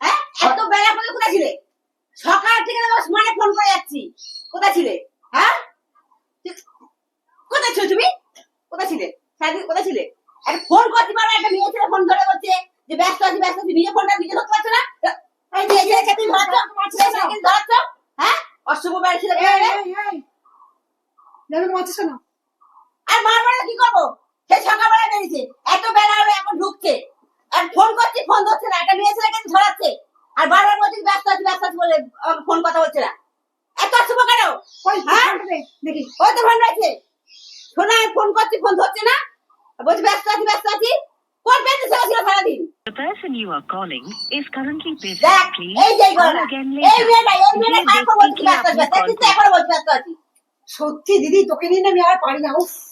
হ্যাঁ বেলা ছিলে মানে ফোন করে ছিলে হ্যাঁ ছিল ছিলে ছিলে মেয়ে ছেলে ফোন ধরে বলছে যে ব্যস্ত আছি ব্যস্ত আছি নিজে ফোনটা নিজে ধরতে না এই মেয়ে ছেলেকে তুমি ধরাচ্ছ ছেলে হ্যাঁ অশুভ বেড়া ছিল আর মার বেলা কি করব বেরিয়েছে এত বেলা হলো এখন ঢুকছে। আর ফোন করছি ফোন ধরছে না। একটা মেয়ে ছেলেকে ধরাচ্ছে আর বারবার বলছি ব্যস্ত আছি ব্যস্ত আছি বলে আমাকে ফোন কথা হচ্ছে না। এত অশুভ কেন? হ্যাঁ? দেখি। ওই তো ফোন রয়েছে। শোনা আমি ফোন করছি ফোন ধরছে না। আর বলছি ব্যস্ত আছি ব্যস্ত আছি। কোন ছেলে সারাদিন? The person you are calling is currently busy. Please call again এই later. সত্যি দিদি তোকে নিয়ে না আমি আর পারি না উফ।